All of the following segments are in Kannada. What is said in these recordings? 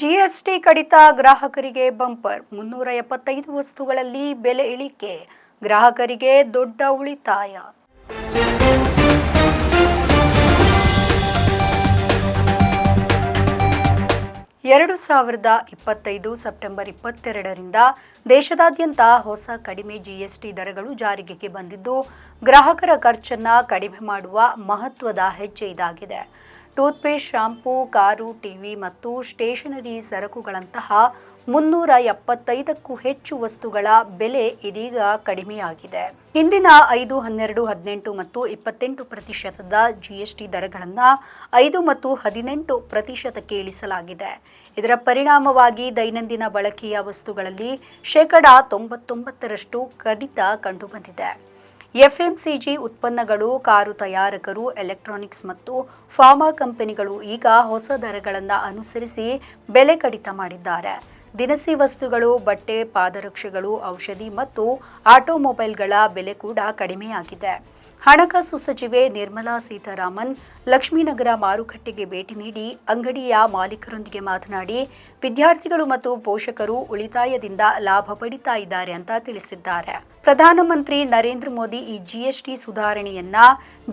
ಜಿಎಸ್ಟಿ ಕಡಿತ ಗ್ರಾಹಕರಿಗೆ ಬಂಪರ್. ಮುನ್ನೂರ ಎಪ್ಪತ್ತೈದು ವಸ್ತುಗಳಲ್ಲಿ ಬೆಲೆ ಇಳಿಕೆ. ಗ್ರಾಹಕರಿಗೆ ದೊಡ್ಡ ಉಳಿತಾಯ. ಎರಡು ಸಾವಿರದ ಇಪ್ಪತ್ತೈದು ಸೆಪ್ಟೆಂಬರ್ ಇಪ್ಪತ್ತೆರಡರಿಂದ ದೇಶದಾದ್ಯಂತ ಹೊಸ ಕಡಿಮೆ ಜಿಎಸ್ಟಿ ದರಗಳು ಜಾರಿಗೆ ಬಂದಿದ್ದು, ಗ್ರಾಹಕರ ಖರ್ಚನ್ನು ಕಡಿಮೆ ಮಾಡುವ ಮಹತ್ವದ ಹೆಜ್ಜೆ ಇದಾಗಿದೆ. ಟೂತ್ಪೇಸ್ಟ್, ಶಾಂಪೂ, ಕಾರು, ಟಿವಿ ಮತ್ತು ಸ್ಟೇಷನರಿ ಸರಕುಗಳಂತಹ ಮುನ್ನೂರ ಎಪ್ಪತ್ತೈದಕ್ಕೂ ಹೆಚ್ಚು ವಸ್ತುಗಳ ಬೆಲೆ ಇದೀಗ ಕಡಿಮೆಯಾಗಿದೆ. ಹಿಂದಿನ ಐದು, ಹನ್ನೆರಡು, ಹದಿನೆಂಟು ಮತ್ತು ಇಪ್ಪತ್ತೆಂಟು ಪ್ರತಿಶತದ ಜಿಎಸ್ಟಿ ದರಗಳನ್ನು ಐದು ಮತ್ತು ಹದಿನೆಂಟು ಪ್ರತಿಶತಕ್ಕೆ ಇಳಿಸಲಾಗಿದೆ. ಇದರ ಪರಿಣಾಮವಾಗಿ ದೈನಂದಿನ ಬಳಕೆಯ ವಸ್ತುಗಳಲ್ಲಿ ಶೇಕಡ ತೊಂಬತ್ತೊಂಬತ್ತರಷ್ಟು ಕಡಿತ ಕಂಡುಬಂದಿದೆ. ಎಫ್ಎಂಸಿಜಿ ಉತ್ಪನ್ನಗಳು, ಕಾರು ತಯಾರಕರು, ಎಲೆಕ್ಟ್ರಾನಿಕ್ಸ್ ಮತ್ತು ಫಾರ್ಮಾ ಕಂಪನಿಗಳು ಈಗ ಹೊಸ ದರಗಳನ್ನು ಅನುಸರಿಸಿ ಬೆಲೆ ಕಡಿತ ಮಾಡಿದ್ದಾರೆ. ದಿನಸಿ ವಸ್ತುಗಳು, ಬಟ್ಟೆ, ಪಾದರಕ್ಷೆಗಳು, ಔಷಧಿ ಮತ್ತು ಆಟೋಮೊಬೈಲ್ಗಳ ಬೆಲೆ ಕೂಡ ಕಡಿಮೆಯಾಗಿದೆ. ಹಣಕಾಸು ಸಚಿವೆ ನಿರ್ಮಲಾ ಸೀತಾರಾಮನ್ ಲಕ್ಷ್ಮೀನಗರ ಮಾರುಕಟ್ಟೆಗೆ ಭೇಟಿ ನೀಡಿ ಅಂಗಡಿಯ ಮಾಲೀಕರೊಂದಿಗೆ ಮಾತನಾಡಿ, ವಿದ್ಯಾರ್ಥಿಗಳು ಮತ್ತು ಪೋಷಕರು ಉಳಿತಾಯದಿಂದ ಲಾಭ ಪಡಿತಾ ಇದ್ದಾರೆ ಅಂತ ತಿಳಿಸಿದ್ದಾರೆ. ಪ್ರಧಾನಮಂತ್ರಿ ನರೇಂದ್ರ ಮೋದಿ ಈ ಜಿಎಸ್ಟಿ ಸುಧಾರಣೆಯನ್ನ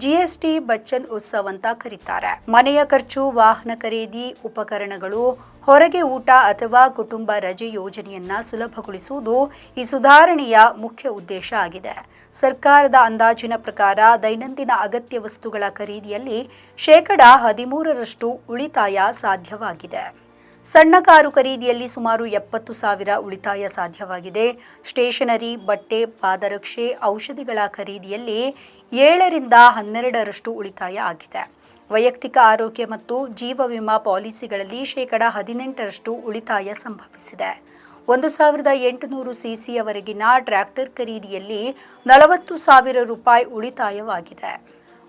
ಜಿಎಸ್ಟಿ ಬಚ್ಚನ್ ಉತ್ಸವ ಅಂತ ಕರೀತಾರೆ. ಮನೆಯ ಖರ್ಚು, ವಾಹನ ಖರೀದಿ, ಉಪಕರಣಗಳು, ಹೊರಗೆ ಊಟ ಅಥವಾ ಕುಟುಂಬ ರಜೆ ಯೋಜನೆಯನ್ನ ಸುಲಭಗೊಳಿಸುವುದು ಈ ಸುಧಾರಣೆಯ ಮುಖ್ಯ ಉದ್ದೇಶ ಆಗಿದೆ. ಸರ್ಕಾರದ ಅಂದಾಜಿನ ಪ್ರಕಾರ ದೈನಂದಿನ ಅಗತ್ಯ ವಸ್ತುಗಳ ಖರೀದಿಯಲ್ಲಿ ಶೇಕಡ ಹದಿಮೂರರಷ್ಟು ಉಳಿತಾಯ ಸಾಧ್ಯವಾಗಿದೆ. ಸಣ್ಣ ಕಾರು ಖರೀದಿಯಲ್ಲಿ ಸುಮಾರು ಎಪ್ಪತ್ತು ಸಾವಿರ ಉಳಿತಾಯ ಸಾಧ್ಯವಾಗಿದೆ. ಸ್ಟೇಷನರಿ, ಬಟ್ಟೆ, ಪಾದರಕ್ಷೆ, ಔಷಧಿಗಳ ಖರೀದಿಯಲ್ಲಿ ಏಳರಿಂದ ಹನ್ನೆರಡರಷ್ಟು ಉಳಿತಾಯ ಆಗಿದೆ. ವೈಯಕ್ತಿಕ ಆರೋಗ್ಯ ಮತ್ತು ಜೀವ ವಿಮಾ ಪಾಲಿಸಿಗಳಲ್ಲಿ ಶೇಕಡ ಹದಿನೆಂಟರಷ್ಟು ಉಳಿತಾಯ ಸಂಭವಿಸಿದೆ. ಒಂದು ಸಾವಿರದ ಎಂಟುನೂರು ಸಿಸಿಯವರೆಗಿನ ಟ್ರ್ಯಾಕ್ಟರ್ ಖರೀದಿಯಲ್ಲಿ ನಲವತ್ತು ಸಾವಿರ ರೂಪಾಯಿ ಉಳಿತಾಯವಾಗಿದೆ.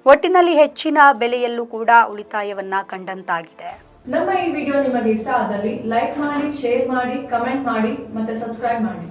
ಒಟ್ಟಿನಲ್ಲಿ ಹೆಚ್ಚಿನ ಬೆಲೆಯಲ್ಲೂ ಕೂಡ ಉಳಿತಾಯವನ್ನ ಕಂಡಂತಾಗಿದೆ. ನಮ್ಮ ಈ ವಿಡಿಯೋ ನಿಮಗೆ ಇಷ್ಟ ಆದಲ್ಲಿ ಲೈಕ್ ಮಾಡಿ, ಶೇರ್ ಮಾಡಿ, ಕಮೆಂಟ್ ಮಾಡಿ ಮತ್ತೆ ಸಬ್ಸ್ಕ್ರೈಬ್ ಮಾಡಿ.